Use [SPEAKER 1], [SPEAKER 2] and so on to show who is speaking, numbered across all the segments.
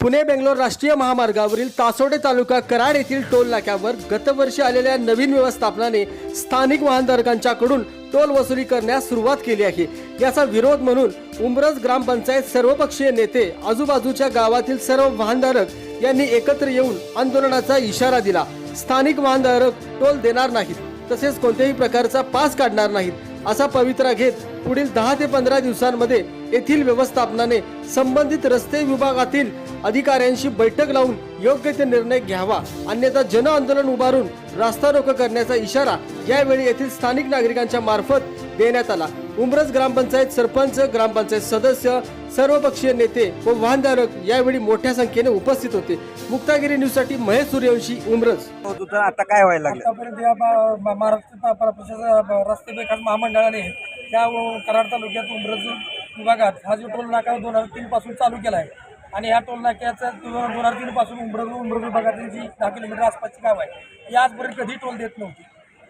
[SPEAKER 1] पुणे बेंगलोर राष्ट्रीय महामार्गावरील तासोडे तालुका कराड येथील टोल नाक्यावर गतवर्षी आलेल्या नवीन व्यवस्थापनाने स्थानिक वाहनधारकांच्याकडून टोल वसुली करण्यास सुरुवात केली आहे. याचा विरोध म्हणून उमरज ग्रामपंचायत सर्वपक्षीय नेते आजूबाजूच्या गावातील सर्व वाहनधारक यांनी एकत्र येऊन आंदोलनाचा इशारा दिला. स्थानिक वाहनधारक टोल देणार नाहीत तसेच कोणत्याही प्रकारचा पास काढणार नाहीत असा पवित्रा घेत पुढील दहा ते पंधरा दिवसांमध्ये येथील व्यवस्थापनाने संबंधित रस्ते विभागातील अधिकाऱ्यांशी बैठक लावून योग्य ते निर्णय घ्यावा अन्यथा जन आंदोलन उभारून रास्ता रोको करण्याचा इशारा यावेळी येथील स्थानिक नागरिकांच्या मार्फत देण्यात आला. उमरज ग्रामपंचायत सरपंच ग्रामपंचायत सदस्य सर्वपक्षीय नेते व वाहनधारक यावेळी मोठ्या संख्येने उपस्थित होते. मुक्तागिरी न्यूजसाठी महेश सूर्यवंशी
[SPEAKER 2] होतं आता काय व्हायला लागलं?
[SPEAKER 3] आतापर्यंत या महाराष्ट्र रस्ते विकास महामंडळाने या व- कराड तालुक्यात उमरज विभागात हा जो टोल नाका दोन हजार तीन पासून चालू केला आहे. आणि या टोल नाक्याचा दोन हजार तीन पासून विभागातील जी दहा किलोमीटर आसपासची गाव आहे ही आजपर्यंत कधी टोल देत नव्हती.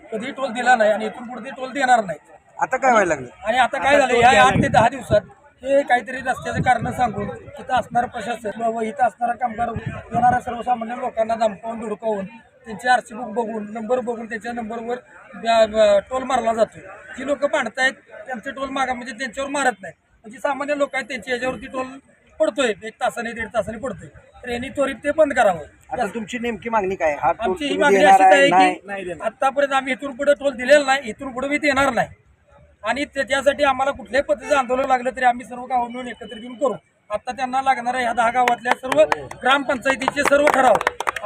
[SPEAKER 3] कधी टोल दिला नाही आणि इथून पुढे टोल देणार नाही
[SPEAKER 2] आता काय व्हायला लागलं?
[SPEAKER 3] आणि आता काय झालं? या आठ ते दहा दिवसात हे काहीतरी रस्त्याचं कारण सांगून इथं असणारं प्रशासन व इथं असणारा कामगार येणाऱ्या सर्वसामान्य लोकांना धमकावून धुडकावून त्यांचे आरसी बुक बघून नंबर बघून त्यांच्या नंबरवर टोल मारला जातो जी लोक भांडतायत त्यांचे टोल मागा म्हणजे त्यांच्यावर मारत नाही म्हणजे सामान्य लोक आहेत त्यांच्या याच्यावरती टोल पडतोय एक तासाने दीड तासाने पडतोय. तर यांनी त्वरित ते बंद करावं.
[SPEAKER 2] आता तुमची नेमकी मागणी काय हा टोल
[SPEAKER 3] आमची ही
[SPEAKER 2] तुम्ही
[SPEAKER 3] मागणी
[SPEAKER 2] देणार
[SPEAKER 3] अशीच
[SPEAKER 2] आहे
[SPEAKER 3] आहे
[SPEAKER 2] नाही?
[SPEAKER 3] की आतापर्यंत आम्ही इथून पुढे टोल दिलेला नाही इथून पुढे मी देणार नाही. आणि त्याच्यासाठी आम्हाला कुठल्याही पद्धतीचं आंदोलन लागलं तरी आम्ही सर्व गावं मिळून एकत्रित येऊन करू. आता त्यांना लागणाऱ्या ह्या दहा गावातल्या सर्व ग्रामपंचायतीचे सर्व ठराव.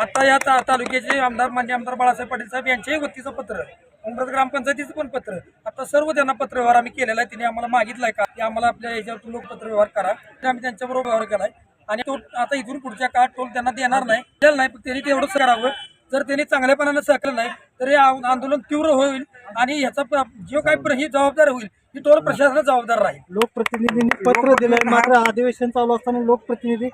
[SPEAKER 3] आता या तालुक्याचे आमदार मान्य आमदार बाळासाहेब पाटील साहेब यांच्याही वतीचं पत्र उमरत ग्रामपंचायतीचं पण पत्र. आता सर्व त्यांना पत्रव्यवहार आम्ही केलेला आहे. तिने आम्हाला मागितलाय का? की आम्हाला आपल्या याच्यावर लोक पत्रव्यवहार करा आम्ही त्यांच्याबरोबर व्यवहार केलाय. आणि तो आता इथून पुढच्या काळात टोल त्यांना देणार नाही. दिलेला नाही पण त्यांनी तेवढंच करावं. जर त्यांनी चांगल्यापणानं सहकलं नाही तर हे आंदोलन तीव्र होईल आणि ह्याचा जो काही ही जबाबदार होईल ही टोल प्रशासनाला जबाबदार राहील.
[SPEAKER 4] लोकप्रतिनिधींनी पत्र दिलंय. मात्र अधिवेशन चालू असताना लोकप्रतिनिधी